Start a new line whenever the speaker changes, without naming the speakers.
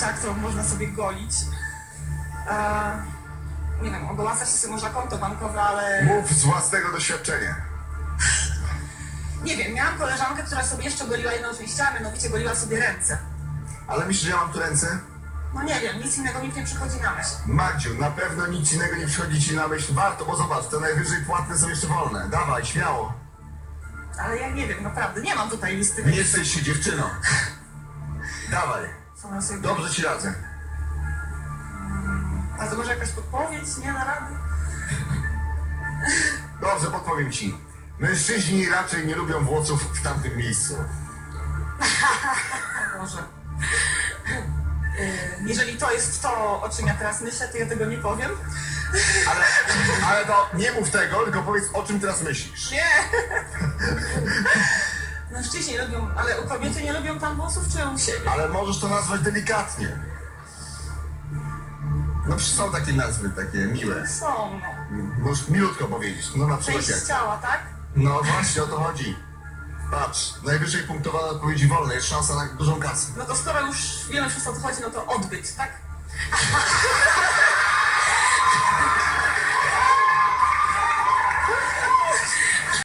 częściach, którą można sobie golić. E, nie wiem, ogołacać sobie można konto bankowe, ale
Mów z własnego doświadczenia.
nie wiem, miałam koleżankę, która sobie jeszcze goliła jedną część, a mianowicie goliła sobie ręce.
Ale myślisz, że ja mam tu ręce?
No nie wiem, nic innego mi nie przychodzi na myśl.
Madziu, na pewno nic innego nie przychodzi ci na myśl. Warto, bo zobacz, te najwyżej płatne są jeszcze wolne. Dawaj, śmiało.
Ale ja nie wiem, naprawdę, nie mam tutaj listy.
Nie jesteś się dziewczyną. Dawaj,
Sobie
dobrze ci radzę.
A to może jakaś podpowiedź? Nie na rady?
Dobrze, podpowiem ci. Mężczyźni raczej nie lubią włosów w tamtym miejscu.
O Boże. Y, Jeżeli to jest to, o czym ja teraz myślę, to ja tego nie powiem.
Ale, ale to nie mów tego, tylko powiedz o czym teraz myślisz.
Nie! Mężczyźni lubią, ale u kobiety nie lubią tam włosów, czy u siebie?
Ale możesz to nazwać delikatnie. No przecież są takie nazwy, takie miłe.
Są, no.
Możesz milutko powiedzieć. No na przykład
Część
jak.
ciała, tak?
No właśnie o to chodzi. Patrz, najwyżej punktowane odpowiedzi wolne, jest szansa na dużą kasę.
No to skoro już wiemy, o co chodzi, no to odbyt, tak?